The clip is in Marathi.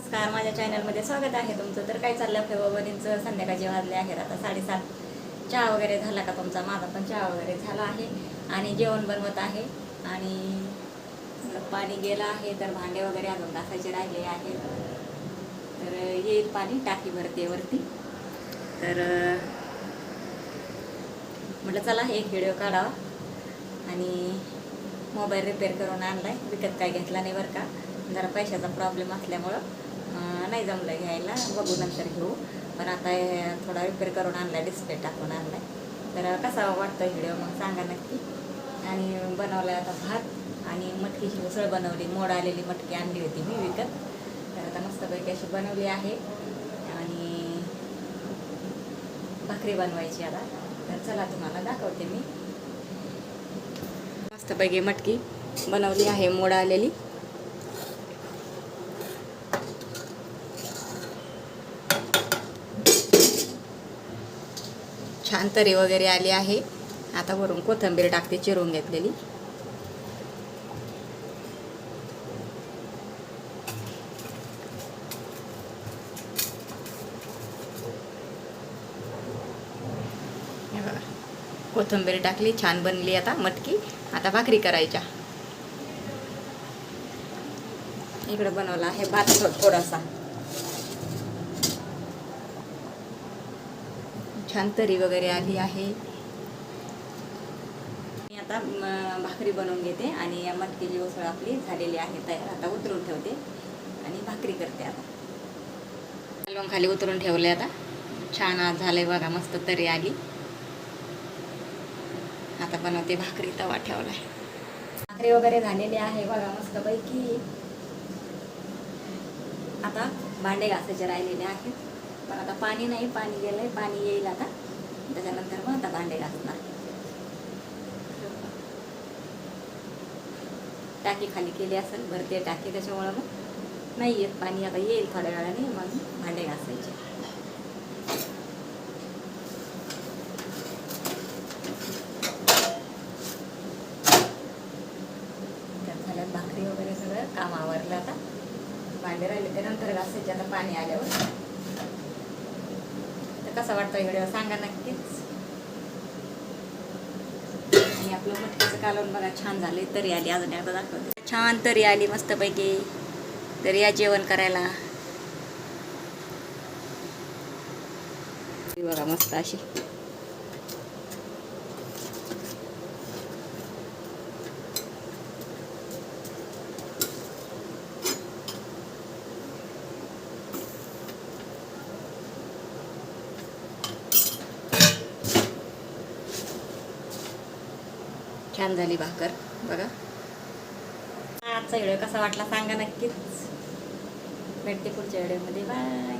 नमस्कार माझ्या चॅनलमध्ये स्वागत आहे तुमचं. तर काय चाललं फेब्रुवारीचं संध्याकाळचे वाजले आहेत आता साडेसात. चहा वगैरे झाला का तुमचा? माझा पण चहा वगैरे झाला आहे. आणि जेवण बनवत आहे. आणि पाणी गेलं आहे तर भांडे वगैरे अजून घासायचे राहिले आहेत. तर येईल पाणी टाकी भरते वरती. तर म्हटलं चला एक व्हिडिओ काढावा. आणि मोबाईल रिपेअर करून आणलाय. विकत काय घेतला नाही बरं का. जरा पैशाचा प्रॉब्लेम असल्यामुळं. नाही जमलं घ्यायला. बघू नंतर घेऊ. पण आता थोडा रिपेअर करून आणला डिस्प्ले टाकून आणलाय. तर कसा वाटतो व्हिडिओ मग सांगा नक्की. आणि बनवलाय आता भात आणि मटकीची उसळ बनवली. मोड आलेली मटकी आणली होती मी विकत. तर आता मस्तपैकी अशी बनवली आहे. आणि भाकरी बनवायची आता. तर चला तुम्हाला दाखवते मी. मस्तपैकी मटकी बनवली आहे मोड आलेली. छान तरी वगैरे आली आहे. आता वरून कोथिंबीर टाकते चिरून घेतलेली. कोथंबीर कोथिंबीर टाकली छान बनली आता मटकी. आता भाकरी करायच्या. इकडे बनवला आहे भात थोडासा. छान तरी वगैरे आली आहे. मी आता भाकरी बनवून घेते आणि मटकीची उसळ आपली झालेली आहे तयार. आता उतरून ठेवते आणि भाकरी करते आता. हलवून खाली उतरून ठेवले आता. छान आज झालंय बघा मस्त तरी आली. आता बनवते भाकरी तवा ठेवलाय. भाकरी वगैरे झालेली आहे बघा मस्त पैकी आता भांडे घासायचे राहिलेले आहेत. पण आता पाणी नाही पाणी गेलंय पाणी येईल आता. त्याच्यानंतर मग आता भांडे घासणार. टाकी खाली केली असेल भरते टाकी त्याच्यामुळं मग नाही येत पाणी. आता येईल थोड्या वेळाने मग भांडे घासायचे. त्यात भाकरी वगैरे सगळं. काम आवरलं आता. भांडे राहिले ते नंतर घासायचे. आता पाणी आल्यावर. तर कसा वाटतो व्हिडिओ? सांगा नक्कीच. आणि आपलं मटकीचं कालवण बघा छान झाले तरी आली अजून एकदा दाखवते. छान तरी आली मस्तपैकी. तर या जेवण करायला. बघा मस्त अशी. छान झाली भाकर. बघा. आजचा व्हिडिओ कसा वाटला सांगा नक्कीच. भेटते पुढच्या व्हिडिओमध्ये. बाय.